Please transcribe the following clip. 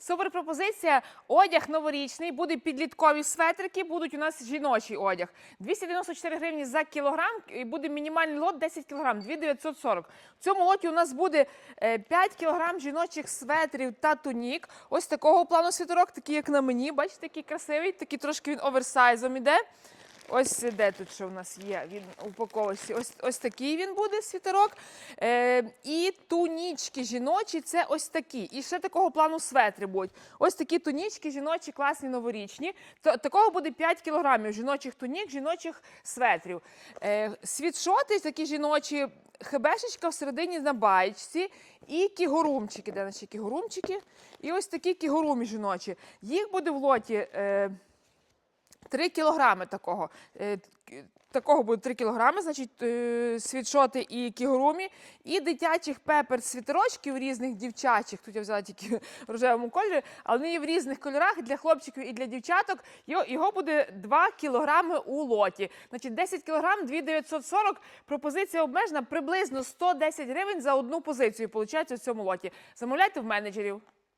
Супер пропозиція. Одяг новорічний, буде підліткові светрики, будуть у нас жіночий одяг. 294 гривні за кілограм, і буде мінімальний лот 10 кілограм, 2940. В цьому лоті у нас буде е, 5 кілограм жіночих светрів та тунік. Ось такого плану світорок, такий як на мені. Бачите, такий красивий, такий трошки він оверсайзом іде. Ось де тут що в нас є. Він у упаковочці. Ось, ось такий він буде світерок. Е, і тунічки жіночі це ось такі. І ще такого плану светри будуть. Ось такі тунічки жіночі, класні новорічні. То, такого буде 5 кілограмів жіночих тунік, жіночих светрів. Е, світшоти такі жіночі, хебешечка всередині на баєчці. І кігурумчики. Де наші кігурумчики? І ось такі кігурумі жіночі. Їх буде в лоті. Е, 3 кілограми такого. Е, Такого буде 3 кілограми, значить, е, світшоти і кігурумі, і дитячих пепер світерочків різних дівчачих. Тут я взяла тільки в рожевому кольорі, але вони є в різних кольорах для хлопчиків і для дівчаток. Його, буде 2 кілограми у лоті. Значить, 10 кілограм 2940. Пропозиція обмежена приблизно 110 гривень за одну позицію. Получається в цьому лоті. Замовляйте в менеджерів.